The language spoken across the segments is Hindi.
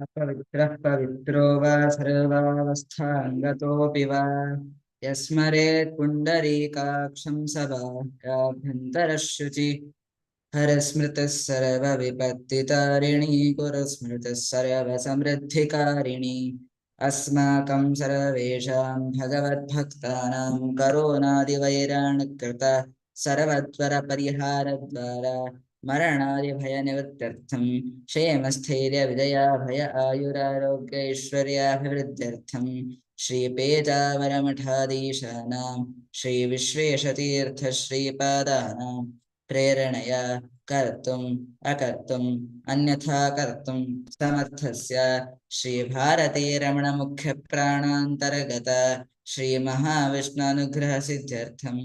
अपवित्रः पवित्रो वा। सर्वावस्थाङ्गतोऽपि वा यस्मरेत् पुण्डरीकाक्षं सभाभ्यन्तरः शुचि हरस्मृतः सर्वविपत्तितारिणी सर्वद्वरपरिहारद्वारा मरणादिभयनिवृत्त्यर्थं क्षेमस्थैर्यविजया भय आयुरारोग्यैश्वर्याभिवृद्ध्यर्थं श्रीपेजावरमठाधीशानां श्रीविश्वेशतीर्थश्रीपादानां प्रेरणया कर्तुम् अकर्तुम् अन्यथा कर्तुं समर्थस्य श्रीभारतीरमणमुख्यप्राणान्तर्गत श्रीमहाविष्णुनुग्रहसिद्ध्यर्थं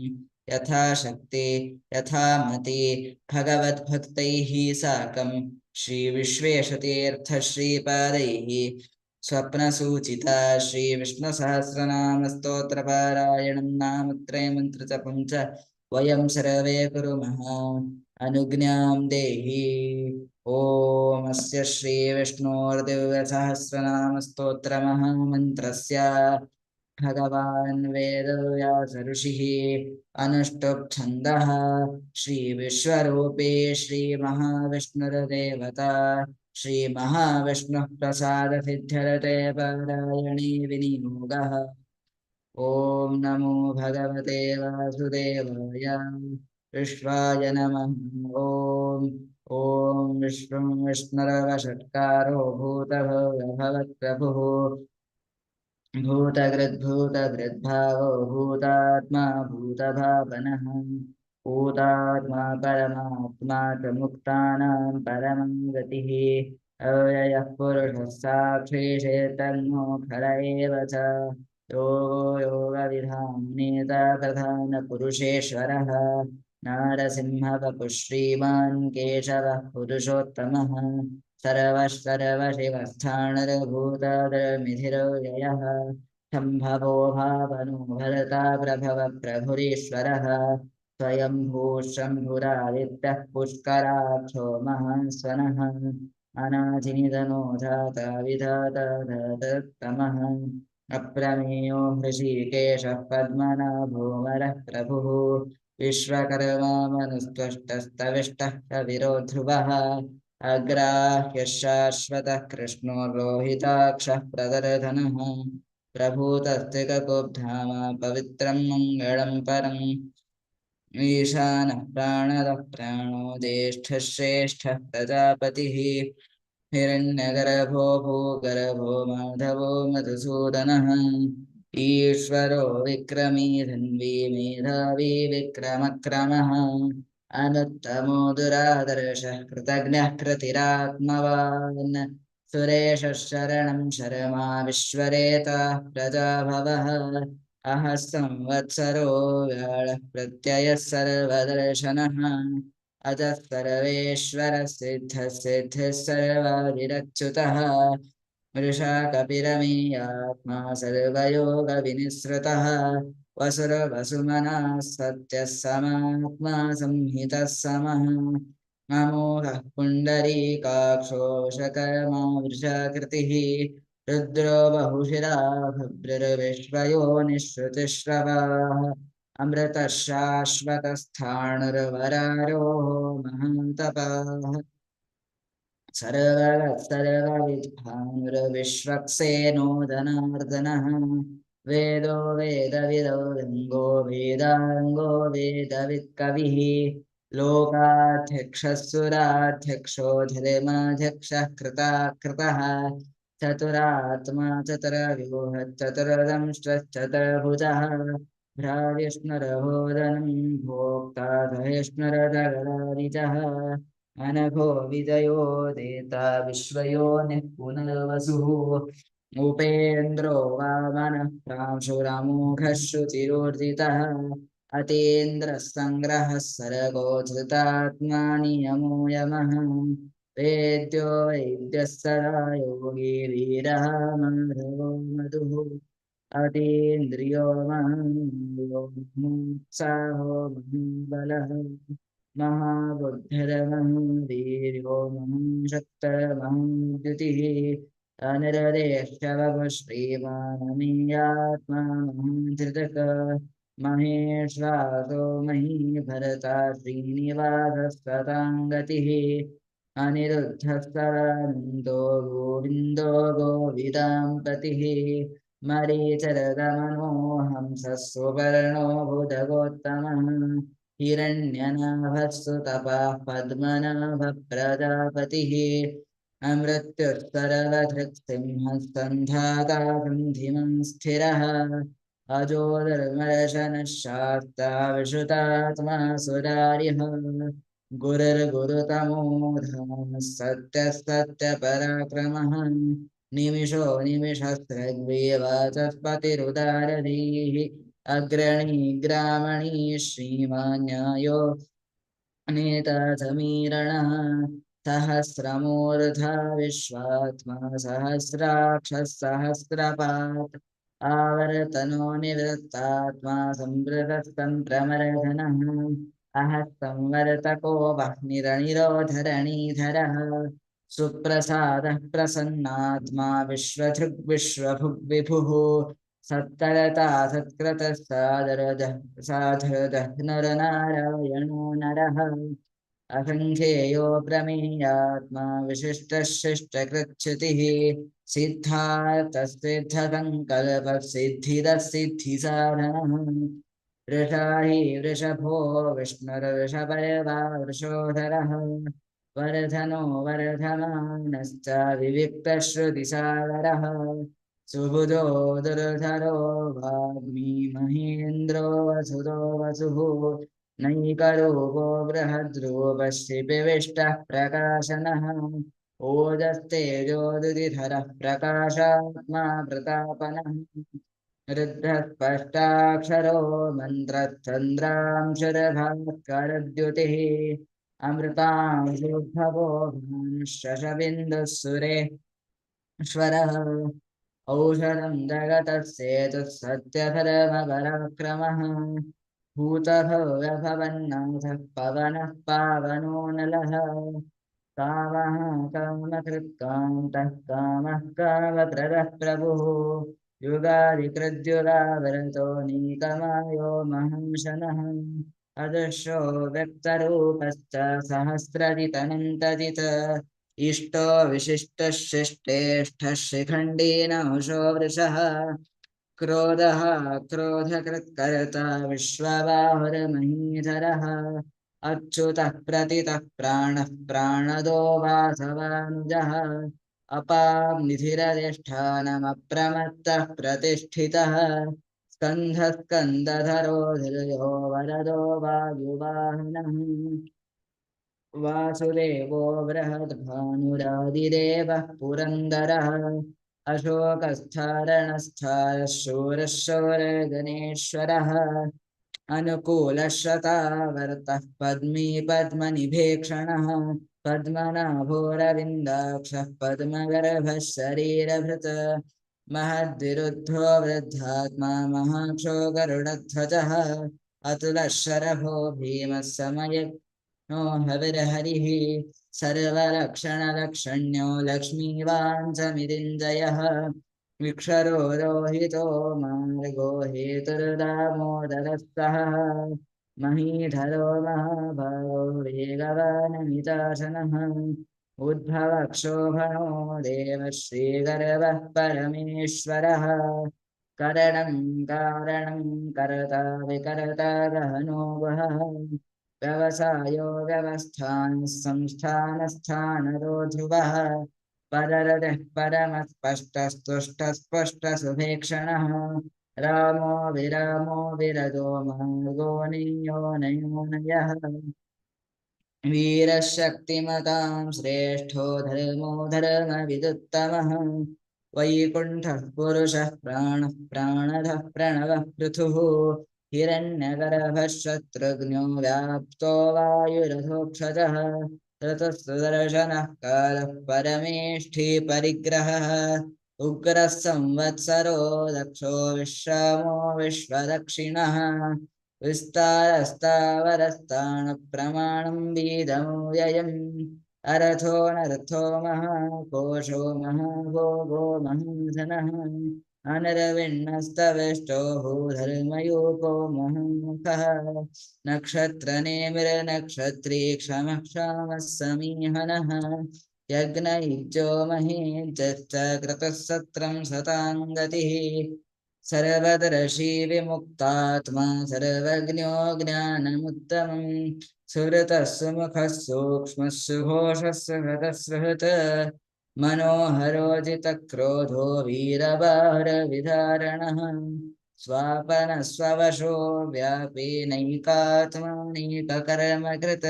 यथाशक्ति, यथामति, भगवद्भक्तैः साकं श्रीविश्वेशतीर्थश्रीपादैः, स्वप्नसूचिता श्रीविष्णुसहस्रनामस्तोत्रपारायणं नामत्रयमन्त्रजपं च वयं सर्वे कुर्मः। अनुज्ञां देहि। ॐ श्रीविष्णोर्दिव्यसहस्रनामस्तोत्रमहामन्त्रस्य भगवान् वेदव्यासऋषिः अनुष्टुप्छन्दः श्रीविश्वरूपे श्रीमहाविष्णुर्देवता श्रीमहाविष्णुः प्रसादसिद्ध्यरते पारायणे विनियोगः। ॐ नमो भगवते वासुदेवाय, विश्वाय नमः। ॐ ॐ विश्वं विष्णुरवषट्कारो भूतभवभवत्प्रभुः भूतकृद्भूतकृद्भावो भूतात्मा भूतभावनः। भूतात्मा परमात्मा च मुक्तानां परमं गतिः। अव्ययः पुरुषः साक्षी चेतन्मोखर एव च। योगो योगविधाम्नेता प्रधानपुरुषेश्वरः। नारसिंहवपुः श्रीमान् केशवः पुरुषोत्तमः। सर्वश्वरवशिवस्थाणरभूतादरमिधिरो सम्भवो भावनो भरता प्रभव प्रभुरीश्वरः स्वयम्भू शम्भुरादित्यः पुष्कराक्षो महास्वनः अनाथिनिधनो धाता विधाता धातत्तमः। अप्रमेयो हृषीकेशः पद्मनाभोमरः प्रभुः। विश्वकर्मा मनुस्त्वष्टस्तविष्टः कविरो ध्रुवः। अग्राह्यः शाश्वतः कृष्णो लोहिताक्षः प्रदरधनः प्रभूतस्त्रिककुब्धाम पवित्रं मङ्गलं परम् ईशानः प्राणदः प्राणो ज्येष्ठः श्रेष्ठः प्रजापतिः हिरण्यगर्भो भूगर्भो माधवो मधुसूदनः ईश्वरो विक्रमी धन्वी मेधावी विक्रमक्रमः अनुत्तमो दुरादर्शः कृतज्ञः कृतिरात्मवान्। सुरेशः शरणं शर्मा विश्वरेताः प्रजाभवः। अहः संवत्सरो व्याळः प्रत्ययः सर्वदर्शनः। अतः सर्वेश्वरः सिद्धः सर्वादिरच्युतः मृषा कपिरमीयात्मा सर्वयोगविनिःसृतः वसुरवसुमनः सत्यः समात्मा संहितः समः। अमोघः पुण्डरीकाक्षो शकर्मा वृषाकृतिः रुद्रो बहुशिरा भद्रर्विश्वयो निःश्रुतिश्रवाः अमृतः शाश्वतस्थाणुर्वरारोः महान्तपाः। सर्वविद्भानुर्विश्वक्सेनो धनार्दनः वेदो वेदविदो लिङ्गो वेदाङ्गो वेदवित्कविः लोकाध्यक्षः सुराध्यक्षो धर्माध्यक्षः कृता कृतः चतुरात्मा चतुरव्यूहः चतुर्दंश्चतुर्भुजः भ्राविष्णुरभोदनं भोक्ता सहिष्णुरजगदादिजः अनघो विजयो देता विश्वयोनिः पुनर्वसुः उपेन्द्रो वामनः प्रांशुरमोघः शुचिरोर्जितः अतीन्द्रः सङ्ग्रहः सर्गो धृतात्मा नियमो यमः। वेद्यो वैद्यः सदा योगी वीरः माधवो मधुः। अतीन्द्रियो महात्साहो महाबलः महाबुद्धिर्महं वीर्यो महं शक्तमहं द्युतिः। अनिरदेश्यवगु श्रीमानमीयात्मानमन्त्रितक महेश्वासो मही भरता श्रीनिवासस्वताङ्गतिः अनिरुद्धस्तवन्दो गोविन्दो गोविदाम्पतिः मरीचरदमनो हंसः सुवर्णो बुधगोत्तमः पद्मनाभप्रजापतिः अमृत्युत्तरवधृक्सिंहः सन्धाता सन्धिमं स्थिरः। अजोदर्मर्शनः शास्ता विशुतात्मा सुरारिः गुरुर्गुरुतमो धामः सत्यः सत्यपराक्रमः निमिषो निमिषस्रग्वीवाचस्पतिरुदारधीः। अग्रणी ग्रामणी श्रीमान्यायो। नेता समीरणः सहस्रमूर्धा विश्वात्मा सहस्राक्षः सहस्रपात् आवर्तनो निवृत्तात्मा सम्प्रतस्तम्प्रमर्दनः अहः संवर्तको वह्निरनिरोधरणीधरः सुप्रसादः प्रसन्नात्मा विश्वधृग्विश्वभुग्विभुः सत्तरता सत्कृतः सादरदः साधरदः नरनारायणो नरः। असङ्ख्येयो प्रमेयात्मा विशिष्टः शिष्टकृच्छ्रुतिः सिद्धार्थसिद्धसङ्कल्पः सिद्धिदः सिद्धिसाधनः वृषाहि वृषभो विष्णुर्वृषपर्वा वृषोधरः वर्धनो वर्धमानश्च विविक्तश्रुतिसागरः। सुबुधो दुर्धरो वाग्मी महेन्द्रो वसुधो वसुः नैकरूपो बृहद्रूपश्चिपिविष्टः प्रकाशनः। ओजस्तेजोदुदिधरः प्रकाशात्मा प्रतापनः रुद्धस्पष्टाक्षरो मन्त्रश्चन्द्रांशुरभास्करद्युतिः अमृतांशुभवो शशबिन्दुः सुरेश्वरः औषधं जगतः सेतुः सत्यधर्मपराक्रमः भूतभव्यभवन्नाथः पवनः पावनो नलः कामः कामकृत्कान्तः कामः कामप्रदः प्रभुः युगादिकृद्युगावरतो नीकमायो महंशनः अदृशो व्यक्तरूपश्च सहस्रजितनन्तजित इष्टो विशिष्टः शिष्टेष्ठः शिखण्डीनहुषो वृषः क्रोधः क्रोधकृत्कर्ता विश्वबाहुर्महीधरः अच्युतः प्रतितः प्राणः प्राणदो वासवानुजः। अपाम्निधिरधिष्ठानमप्रमत्तः प्रतिष्ठितः। स्कन्धः स्कन्दधरो धृयो वरदो वायुवाहनः। वासुदेवो बृहद्भानुरादिदेवः पुरन्दरः अशोकस्थारणस्थारः शूरः शौरगणेश्वरः अनुकूलश्रतावर्तः पद्मी पद्मनिभेक्षणः पद्मनाभोरविन्दाक्षः पद्मगर्भः शरीरभृत् महद्विरुद्धो वृद्धात्मा महाक्षो गरुडध्वजः अतुलः शरभो भीमः समय नो हविर्हरिः सर्वलक्षणलक्षण्यो लक्ष्मीवाञ्चमिरिञ्जयः विक्षरो रोहितो मार्गो हेतुर्दामोदरः महीधरो महाभागो वेगवानमिताशनः उद्भवक्षोभणो देवः श्रीगर्वः परमेश्वरः करणं कारणं करता विकरता गहनो वहः व्यवसायो व्यवस्थानः संस्थानस्थानरो ध्रुवः पररदः परमस्पष्टस्तुष्टस्पष्टसुभेक्षणः। रामो विरामो मार्गो नियो नयो नयः। वीरशक्तिमतां श्रेष्ठो धर्मो धर्मविदुत्तमः। वैकुण्ठः पुरुषः प्राणः प्राणदः प्रणवः पृथुः हिरण्यगर्भः शत्रुघ्नो व्याप्तो वायुरथोक्षजः ऋतुसुदर्शनः कालः परमेष्ठी परिग्रहः उग्रः संवत्सरो दक्षो विश्रामो विश्वदक्षिणः। विस्तारस्तावरस्ताणप्रमाणं बीदमो व्ययम्। अरथो नरथो महाकोशो महाभोगो महाधनः अनरविण्णस्तवेष्टो भूधर्मयूपो महामुखः नक्षत्रनेमिरनक्षत्री क्षमः क्षामः समीहनः यज्ञयुजो महीजश्च कृतः सत्रं सतां गतिः सर्वदर्शी विमुक्तात्मा सर्वज्ञो ज्ञानमुत्तमम् सुहृतः सुमुखः सूक्ष्मः सुघोषः सुहृतः मनोहरोजितक्रोधो वीरबाहरविधारणः स्वापनस्ववशो व्यापी नैकात्मानैककर्मकृत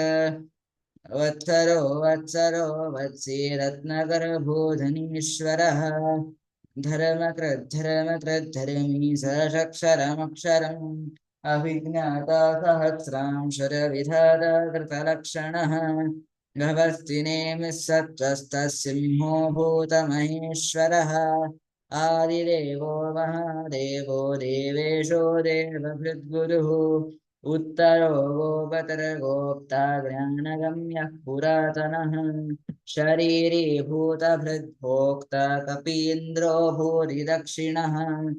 वत्सरो वत्सरो वत्सी रत्नगर्भोधनीश्वरः धर्मकृद्धर्मकृद्धर्मी सषक्षरमक्षरम् अभिज्ञाता सहस्रांशरविधाता कृतलक्षणः गभस्तिनेमिः सत्त्वस्तः सिंहो भूतमहेश्वरः। आदिदेवो महादेवो देवेशो देवभृद्गुरुः। उत्तरो गोपतर्गोप्ता ज्ञानगम्यः पुरातनः। शरीरीभूतभृद्भोक्ता कपीन्द्रो भूरिदक्षिणः।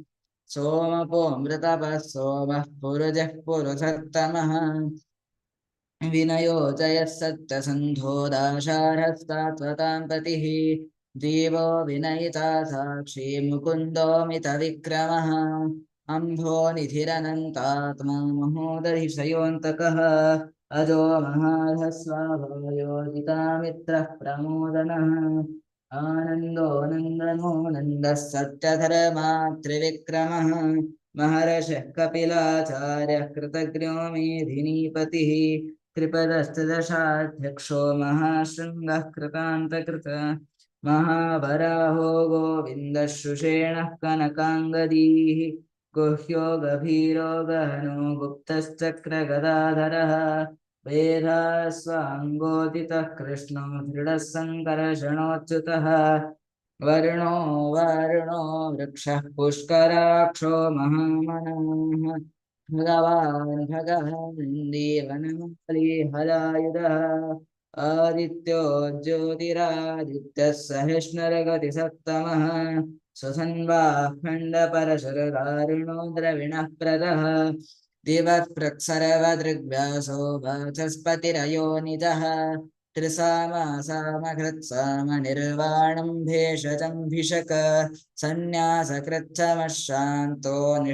सोमपोऽमृतपः, सोमः पुरुजः पुरुषत्तमः। विनयो जयः सत्यसन्धो दाशारस्तात्वतां पतिः। देवो विनयिता साक्षी मुकुन्दोमितविक्रमः। अम्भो निधिरनन्तात्मा महोदधिशयोऽन्तकः अजो महाधस्वाभायोजितामित्रः प्रमोदनः। आनन्दो नन्दनो नन्दः सत्यधर्मात्रिविक्रमः महर्षः कपिलाचार्यः कृतज्ञो मेधिनीपतिः। त्रिपदस्तदशाध्यक्षो महाशृङ्गः कृतान्तकृत। महावराहो गोविन्दः शुषेणः कनकाङ्गदीः। गुह्यो गभीरो गहनो गुप्तश्चक्रगदाधरः वेदास्वाङ्गोदितः कृष्णो दृढः सङ्कर्षणोच्युतः वर्णो वारुणो वृक्षः पुष्कराक्षो महामनः भगवान् भगवन् देवनलायुधः आदित्यो ज्योतिरादित्यः सहिष्णुरगतिसप्तमः स्वसन्वाह् द्रविणः प्रदः दिवः प्रक्सरवदृग्व्यासो वाचस्पतिरयो निजः। वाचस्पतिरयोनिजः त्रिसामासामकृत्साम निर्वाणं भेषजम्भिषक सन्न्यासकृच्छमः शान्तो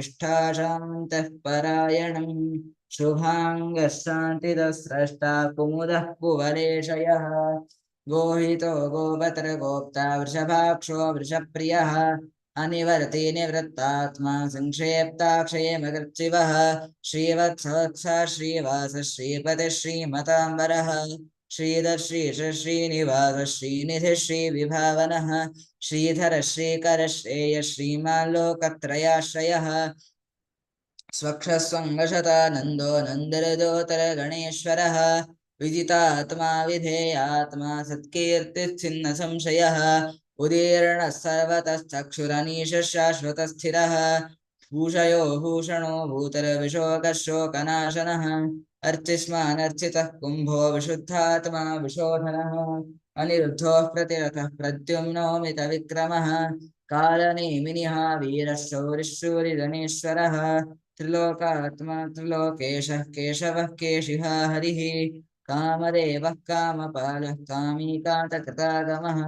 परायणम् शुभाङ्गः शान्तिदस्रष्टा कुमुदः कुवलेशयः। गोहितो गोपत्रगोप्ता वृषभाक्षो वृषप्रियः अनिवर्ति निवृत्तात्मा संक्षेप्ताक्षयमकृत्सिवः श्रीवत्सवत्स श्रीवास श्रीपतिः श्रीमताम्बरः श्रीधर श्री श्रीनिधि श्रीविभावनः श्रीधर श्रीकरश्रेयश्रीमाल्लोकत्रयाश्रयः स्वक्षस्वङ्गशतानन्दो नन्दरदोतरगणेश्वरः विजितात्मा विदितात्माविधेयात्मा सत्कीर्तिच्छिन्नसंशयः। उदीर्णः सर्वतश्चक्षुरनीशशाश्वतस्थिरः भूषयो भूषणो भूतरविशोकशोकनाशनः। अर्चिस्मानर्चितः कुम्भो विशुद्धात्मा विशोधनः अनिरुद्धोः प्रतिरथः प्रद्युम्नोमितविक्रमः कालनेमिनिः वीरः शौरिशूरिधनेश्वरः त्रिलोकात्मा त्रिलोकेशः केशवः केशिहा हरिः कामदेवः कामपालः कामीकान्तकृतागमः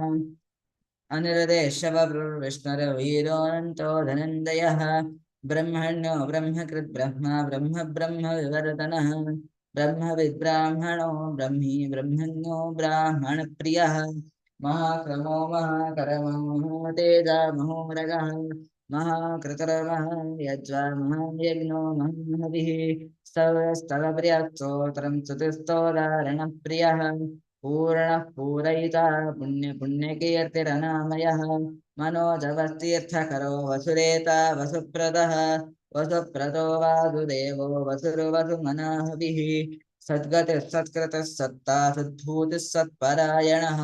अनिरदेशवविष्णुरवीरोऽनन्तो धनञ्जयः ब्रह्मण्यो ब्रह्मकृद्ब्रह्मा ब्रह्म ब्रह्म विवर्धनः ब्रह्मविद्ब्राह्मणो ब्रह्मी ब्रह्मण्यो ब्राह्मणप्रियः। महाक्रमो, महाकरमो, महातेजा महोरगः महाकृतरमः, यज्वा, महायज्ञो महाहविः स्तवस्तवप्रियस्तोत्रं स्तुतिस्तोदारणप्रियः पूर्णः पूरयिता पुण्यपुण्यकीर्तिरनामयः मनोजवस्तीर्थकरो वसुरेता वसुप्रदः। वसुप्रदो वासुदेवो वसुर्वसुमनाहविः सद्गतिः सत्कृतः सत्ता सद्भूतिः सत्परायणः।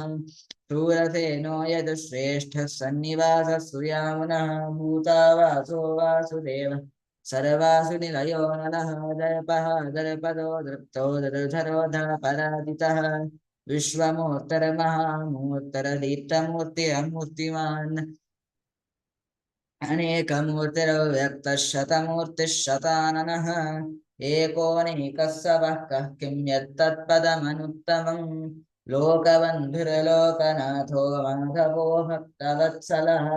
शूरसेनो यदुश्रेष्ठः सन्निवासः सुयामुनः। भूतावासो वासुदेवः। सर्वासु निलयो नलः दर्पः दर्पदो दृप्तो दर्धरो परादितः विश्वमोत्तरमहामूर्तरदीप्तमूर्ति अमूर्तिमान् अनेकमूर्तिरव्यक्तः शतमूर्तिः शताननः एकोनैकः सवः कः किं यत्तत्पदमनुत्तमम् लोकबन्धुरलोकनाथो माधवो भक्तवत्सलः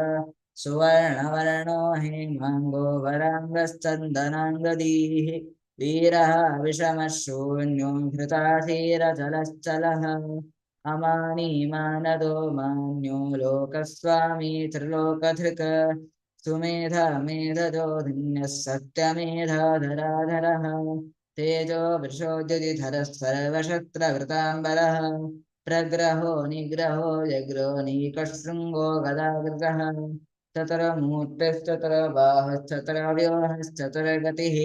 सुवर्णवर्णो हेमाङ्गो वराङ्गश्चन्दनाङ्गदीः वीरः विषमः शून्यो घृताधीरजलश्चलः अमानी मानदो मान्यो लोकस्वामी त्रिलोकधृक् सुमेधा मेधजो धन्यः सत्यमेधाधराधरः तेजो वृषोद्युतिधरः सर्वशस्त्रवृताम्बरः प्रग्रहो निग्रहो जग्रो नीकशृङ्गो गदागृतः चतुरमूर्तिश्चतुरबाहश्चतुरव्यूहश्चतुरगतिः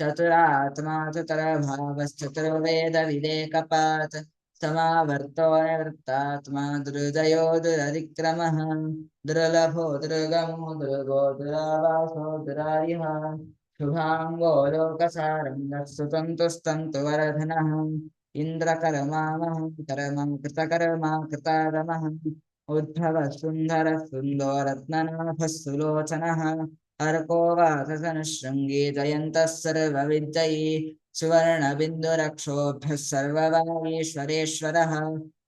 चतुरात्मा चतुरभावश्चतुर्वेदविवेकपात् समावर्तो निवृत्तात्मा दुर्जयो दुरतिक्रमः, दुर्लभो दुर्गमो दुर्गो दुरावासो दुरारिः शुभाङ्गो लोकसारङ्गः सुतन्तुस्तन्तुवरधनः इन्द्रकर्मामहं कर्मं कृतकर्मा कृतारमः उद्भवः सुन्दरः सुन्दो रत्ननाभः सुलोचनः अर्को वाससनशृङ्गी जयन्तः सर्वविद्यैः सुवर्णबिन्दुरक्षोभ्यः सर्ववागीश्वरेश्वरः।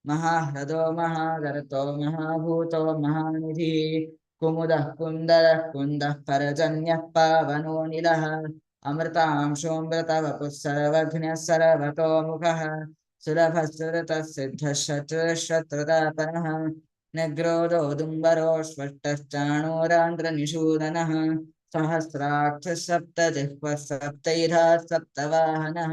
महाह्रदो महागर्तो महाभूतो, महानिधिः, कुमुदः कुन्दरः, कुन्दः परजन्यः पावनो निलः। अमृतांशोऽमृतवपुः सर्वघ्नः सर्वतोमुखः। सुलभः सुरतः सिद्धः शत्रुशत्रुतापनः निग्रोधो दुम्बरोष्वष्टश्चाणूरान्ध्रनिषूदनः सहस्राक्षः सप्तजिह्वः सप्तैधा सप्तवाहनः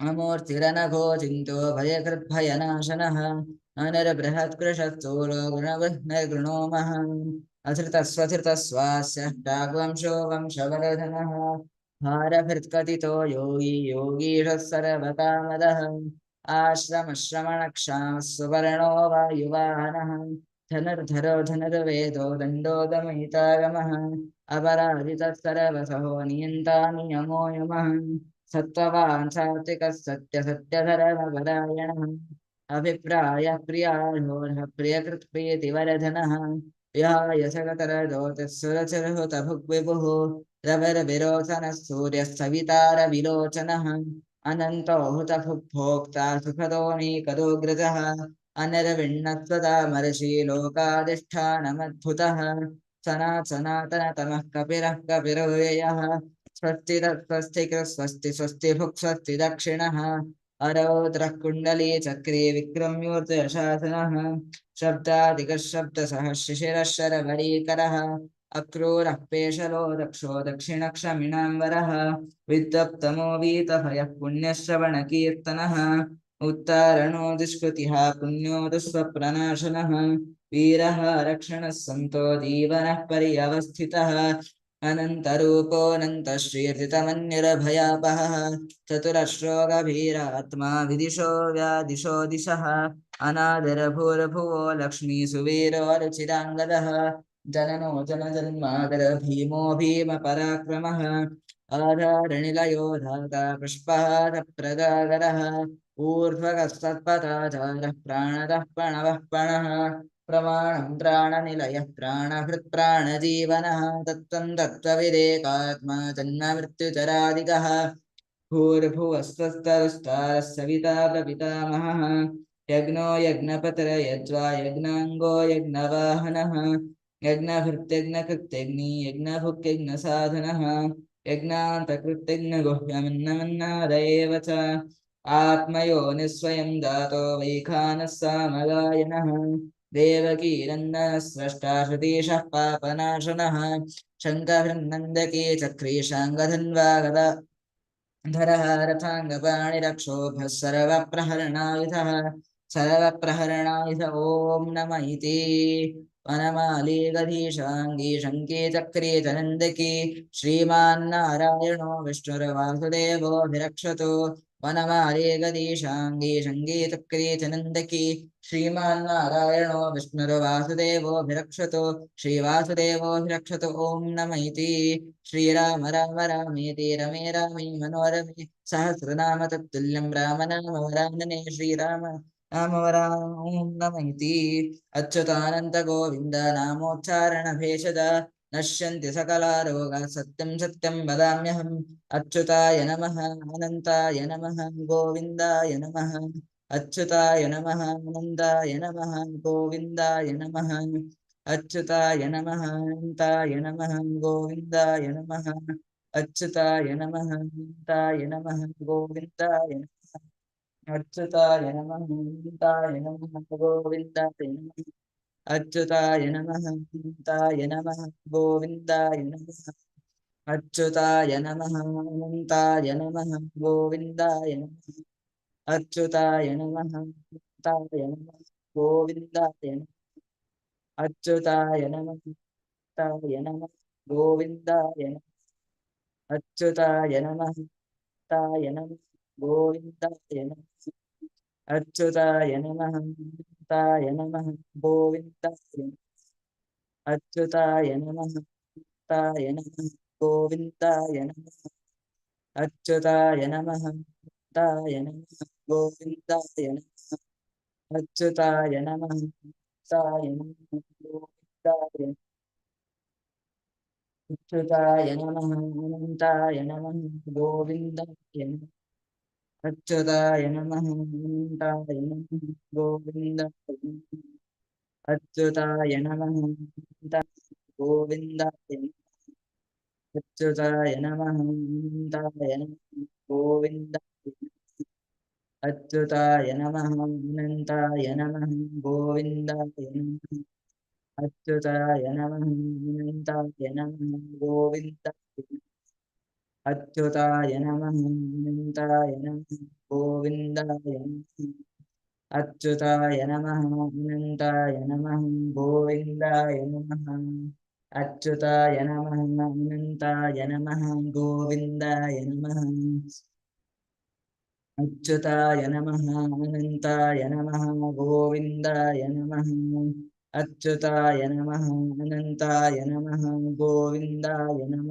अमूर्तिरनघो चिन्तो भयकृद्भयनाशनः। अनिर्बृहत्कृशस्थूलो गुणवृह्निर्गृणो महान् अधृतस्वधृतस्वास्यष्टाग्वंशो वंशवर्धनः। भारभृत्कथितो योगी योगीशः सर्वकामदः। आश्रमश्रमणक्षामः सुवर्णो वायुवाहनः धनुर्धरो धनुर्वेदो दण्डो दमयितागमः अपराजितः सर्वसहो नियन्ता नियमो यमः। सत्त्ववान् सात्विकः सत्यसत्यधर्मपरायणः अभिप्रायः प्रियाढोरः प्रियकृत्प्रीतिवरधनः विहाय सकतरदोतः सुरचरहुतभुग्विभुः रविर्विरोचनः सूर्यः सवितारविलोचनः। अनन्तो हुतभुग्भोक्ता सुखदोऽनीकदोग्रजः अनिर्विण्णत्वतामर्षि लोकाधिष्ठानमद्भुतः सनात् सनातनतमः कपिरः कपिरोयः स्वस्ति तत्स्वस्ति स्वस्ति स्वस्ति स्वस्ति दक्षिणः अरौद्रः कुण्डली चक्रे विक्रम्योर्जयशासनः शब्दादिकः शब्दसः शिशिरः अक्रूरः पेशलो दक्षो दक्षिणक्षमिणाम्बरः विद्वप्तमो वीतभयः पुण्यश्रवणकीर्तनः। उत्तारणो दुष्कृतिः पुण्यो दुःस्वप्रनाशनः वीरः रक्षणः सन्तो जीवनः पर्यवस्थितः। अनन्तरूपोऽनन्तश्रीर्जितमन्युरभयापहः चतुरश्रो गभीरात्मा विदिशो व्यादिशो दिशः। अनादरभूर्भुवो लक्ष्मीसुवीरो रुचिराङ्गदः। जननो जनजन्मादर भीमो भीमपराक्रमः आधारनिलयो धाता पुष्पहारप्रदागरः ऊर्ध्वगस्तत्पदाचारः प्राणदः प्रणवः प्रणः। प्रमाणं प्राणनिलयः प्राणहृत्प्राणजीवनः तत्त्वं तत्त्वविदेकात्मा जन्ममृत्युचरादिकः भूर्भुवस्वस्तरुस्तारः सविता प्रपितामहः यज्ञो यज्ञपतिरयज्वा यज्ञाङ्गो यज्ञवाहनः। यज्ञभृत्यज्ञकृत्यग्नि यज्ञभुक्यज्ञसाधनः यज्ञान्तकृत्यज्ञगुह्यमन्नमन्नादयेव च। आत्मयो निःस्वयं दातो वैखानः सामगायनः। देवकीरन्दनः स्रष्टा श्रुतीशः पापनाशनः। शङ्कहृन्नन्दके चक्रीशाङ्गधन्वागदा धरः रथाङ्गपाणिरक्षोभः सर्वप्रहरणायुधः। सर्वप्रहरणायुध ॐ नम इति। वनमालीगधीशाङ्गी शङ्के चक्रे च नन्दके श्रीमान्नारायणो विष्णुर्वासुदेवोऽभिरक्षतु वनमाले गदीशाङ्गी शङ्गी चक्रे च नन्दकी श्रीमान्नारायणो विष्णुर्वासुदेवोऽभिरक्षतु श्रीवासुदेवोऽभिरक्षतु ॐ नम इति। श्रीराम राम रामेति रमे रामे मनोरमे। सहस्रनाम राम नाम वरानने श्रीराम। నామవరాం నమైతి అచ్యుతానంతగోవింద నామోచ్చారణ భేషద నశ్యంతి సకలారోగ సత్యం సత్యం వదామ్యహం అచ్యుతాయ నమ అనంతాయ నమ గోవిందాయ నమ అచ్యుతాయ నమ అనందాయ నమ గోవిందాయ నమ అచ్యుతాయ నమ అనంతాయ నమ గోవిందాయ నమ అచ్యుతాయ నమ అనంతాయ నమ గోవిందాయ నమ அச்சுதாய நம தாய நம கோவிந்தாய நம அச்சுதாய நம தாய நம கோவிந்தாய நம அச்சுதாய நம தாய நம கோவிந்தாய நம அச்சுதாய நம தாய நம கோவிந்தாய நம அச்சுதாய நம தாய நம கோவிந்தாய நம அச்சுதாய நம தாய நம கோவிந்தாய நம அச்சுதாய நமஹந்தாய நம கோவிந்தாய அச்சுதாய நமஹந்தாய நம கோவிந்தாய நம அச்சுதாய நமஹந்தாய நம கோவிந்தாய நம அச்சுதாய நமஹந்தாய நம கோவிந்தாய நம अच्युताय नमः अनन्ताय नमः गोविन्दाय नमः அச்சுதாய நமந்தாய கோவிந்த. அச்சுதாய நமந்தாய கோவிந்தாய அச்சுதாய நமந்தாய கோவிந்தாய அச்சுதாய நமந்தாய நம கோவிந்தாய அச்சுதாய நமந்தாய நம கோவிந்தாய అత్యుతాయ నమంతాయ నమ గోవిందాయ అచ్యుతాయ నమ అనంతాయ నమ గోవిందాయ నమ అచ్యుతాయ నమ అనంతాయ నమ గోవిందాయ నమ అచ్యుతాయ నమ అనంతాయ నమ గోవిందాయ నమ అచ్యుతాయ నమ గోవిందాయ నమ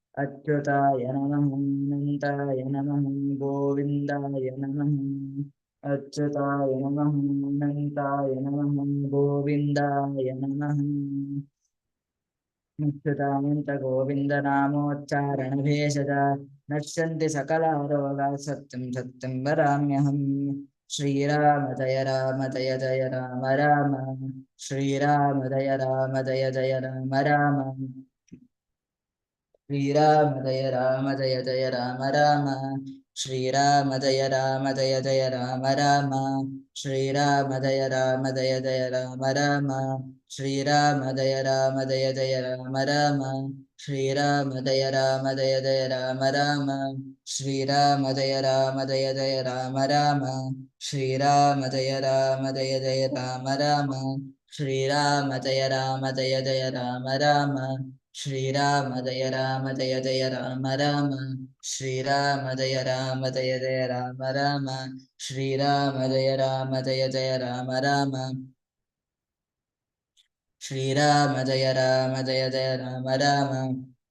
அச்சுதாய நமம் நந்தாய நமம் கோவிந்தாய நமம் அச்சுதாய நமம் நந்தாய நமம் கோவிந்தாய நமம் அச்சுதாயந்த கோவிந்த நாமோச்சாரண பேஷத நஷ்யந்தி சகல ரோகா சத்யம் சத்யம் வராம்யஹம். ஸ்ரீராம தய ராம தய தய ராம ராம. ஸ்ரீராம தய ராம தய தய ராம ராம. ஸ்ரீராம ஜய ராம ஜய ஜய ராம ராம ஸ்ரீராம ஜய ராம ஜய ஜய ராம ராம ஸ்ரீராம ஜய ராம ஜய ஜய ராம ராம ஸ்ரீராம ஜய ராம ஜய ஜய ராம ராம ஸ்ரீராம ஜய ராம ஜய ஜய ராம ராம ஸ்ரீராம ஜய ராம ஜய ஜய ராம ராம ஸ்ரீராம ஜய ராம ஜய ஜய ராம ராம ஸ்ரீராம ஜய ராம ஜய ஜய ராம ராம ஸ்ரீராம ஜய ராம ஜய ஜய ராம ராம ஸ்ரீராம ஜய ராம ஜய ஜய ராம ராம ஸ்ரீராம ஜய ராம ஜய ஜய ராம ராம ஸ்ரீராம ஜய ராம ஜய ஜய ராம ராம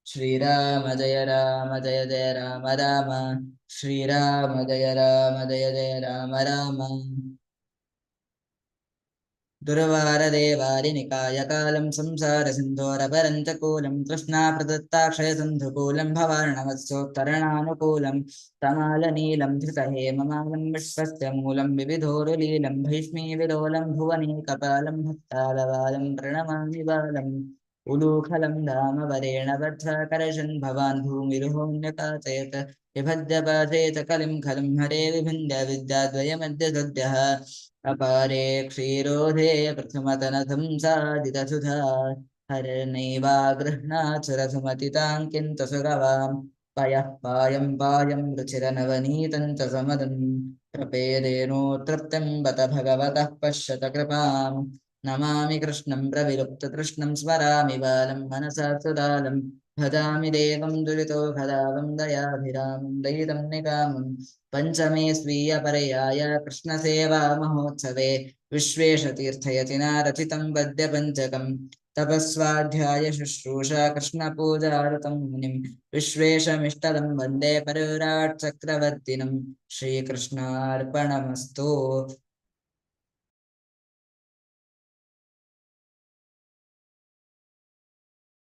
ஸ்ரீராம ஜய ராம ஜய ஜய ராம ராம ஸ்ரீராம ஜய ராம ஜய ஜய ராம ராம दुर्वारदेवारिनिकायकालं संसारसिन्धोरपरञ्चकूलं कृष्णाप्रदत्ताक्षयसन्धुकूलं भवार्णवत्सोत्तरणानुकूलं तमालनीलं धृतहेममालं विश्वस्य मूलं विविधोरुलीलं भैष्मीविलोलं भुवनीकपालं भक्तालवालं प्रणमामि बालम् उलूखलं धामवरेण बद्धाकर्षन् भवान् भूमिरुहोऽन्यकाचयत् विभद्यपाठेत कलिं खलं हरे विभिन्द्य विद्याद्वयमद्य सद्यः अपारे क्षीरोधे प्रथमतनथं सादितसुधा हरनैवा गृह्णाचुरसुमतितां किन्तु सुगवां पयः पायं पायं बत भगवतः पश्यत कृपां नमामि कृष्णं प्रविलुप्तकृष्णं स्मरामि बालं मनसा सुदालं भजामि देवं दुरितो भदावं दयाभिरामं, दयितं निकामं, पञ्चमे स्वीयपर्याय कृष्णसेवा महोत्सवे विश्वेशतीर्थयतिना रचितं पद्यपञ्चकम् तपस्वाध्याय शुश्रूषा कृष्णपूजारुतं मुनिं विश्वेशमिष्टदं वंदे परिव्राट् चक्रवर्तिनं श्रीकृष्णार्पणमस्तु।